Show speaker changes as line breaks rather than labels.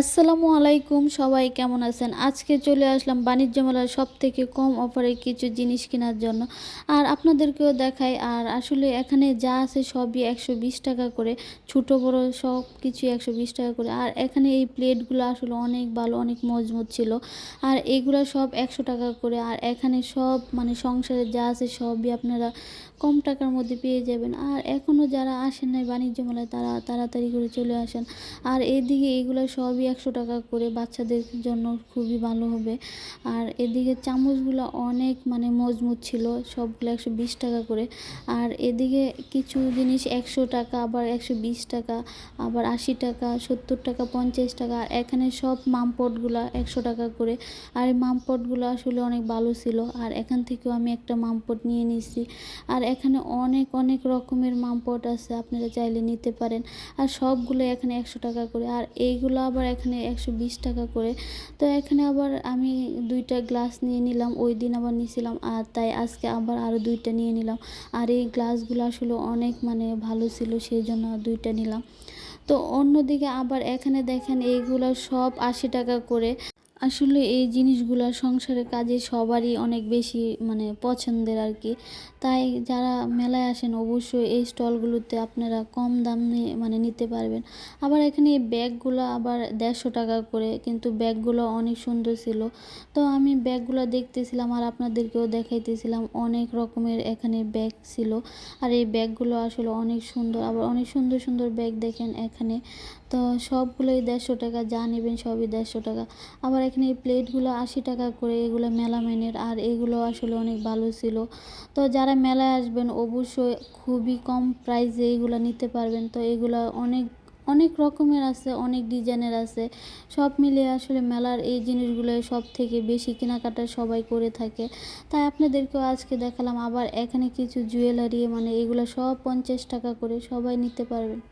আসসালামু আলাইকুম, সবাই কেমন আছেন? আজকে চলে আসলাম বাণিজ্য মেলার সব থেকে কম অফারে কিছু জিনিস কেনার জন্য। আর আপনাদেরকেও দেখাই, আর আসলে এখানে যা আছে সবই একশো বিশ টাকা করে, ছোটো, বড় সব কিছু একশো বিশ টাকা করে। আর এখানে এই প্লেটগুলো আসলে অনেক ভালো, অনেক মজবুত ছিল। আর এগুলো সব একশো টাকা করে, আর এখানে সব মানে সংসারে যা আছে সবই আপনারা কম টাকার মধ্যে পেয়ে যাবেন। আর এখনও যারা আসেন নাই বাণিজ্য মেলায়, তারা তাড়াতাড়ি করে চলে আসেন। আর এদিকে এগুলো সবই একশো টাকা করে বাচ্চাদের জন্য খুবই ভালো হবে। আর এদিকে চামচগুলো অনেক মানে মজবুত ছিল, সবগুলো একশো বিশ টাকা করে। আর এদিকে কিছু জিনিস একশো টাকা, আবার একশো বিশ টাকা, আবার আশি টাকা, সত্তর টাকা, পঞ্চাশ টাকা, আর এখানে সব মামপটগুলো একশো টাকা করে। আর এই মামপটগুলো আসলে অনেক ভালো ছিল, আর এখান থেকেও আমি একটা মামপট নিয়ে নিয়েছি। আর এখানে অনেক অনেক রকমের মামপট আছে, আপনারা চাইলে নিতে পারেন। আর সবগুলো এখানে একশো টাকা করে, আর এইগুলো আবার এখানে একশো বিশ টাকা করে। তো এখানে আবার আমি দুইটা গ্লাস নিয়ে নিলাম, ওই দিন আবার নিয়েছিলাম আর তাই আজকে আবার আরও দুইটা নিয়ে নিলাম। আর এই গ্লাসগুলো আসলে অনেক মানে ভালো ছিল সেই জন্য দুইটা নিলাম। তো অন্যদিকে আবার এখানে দেখেন এইগুলো সব আশি টাকা করে। আসলে এই জিনিসগুলো সংসারের কাজে সবারই অনেক বেশি মানে পছন্দের আর কি তাই যারা মেলায় আসেন অবশ্যই এই স্টলগুলোতে আপনারা কম দামে মানে নিতে পারবেন। আবার এখানে এই ব্যাগগুলো আবার দেড়শো টাকা করে, কিন্তু ব্যাগগুলো অনেক সুন্দর ছিল। তো আমি ব্যাগগুলো দেখতেছিলাম আর আপনাদেরকেও দেখাইতেছিলাম, অনেক রকমের এখানে ব্যাগ ছিল। আর এই ব্যাগগুলো আসলে অনেক সুন্দর, আবার অনেক সুন্দর সুন্দর ব্যাগ দেখেন এখানে। তো সবগুলোই দেড়শো টাকা, যা নেবেন সবই দেড়শো টাকা। আবার এখানে এই প্লেটগুলো আশি টাকা করে, এগুলো মেলামাইনের, আর এগুলো আসলে অনেক ভালো ছিল। তো যারা মেলায় আসবেন, অবশ্যই খুবই কম প্রাইসে এগুলো নিতে পারবেন। তো এগুলো অনেক অনেক রকমের আছে, অনেক ডিজাইনের আছে। সব মিলিয়ে আসলে মেলার এই জিনিসগুলো সব থেকে বেশি কেনাকাটা সবাই করে থাকে। তাই আপনাদেরকেও আজকে দেখালাম, আবার এখানে কিছু জুয়েলারি মানে এগুলো সব পঞ্চাশ টাকা করে সবাই নিতে পারবেন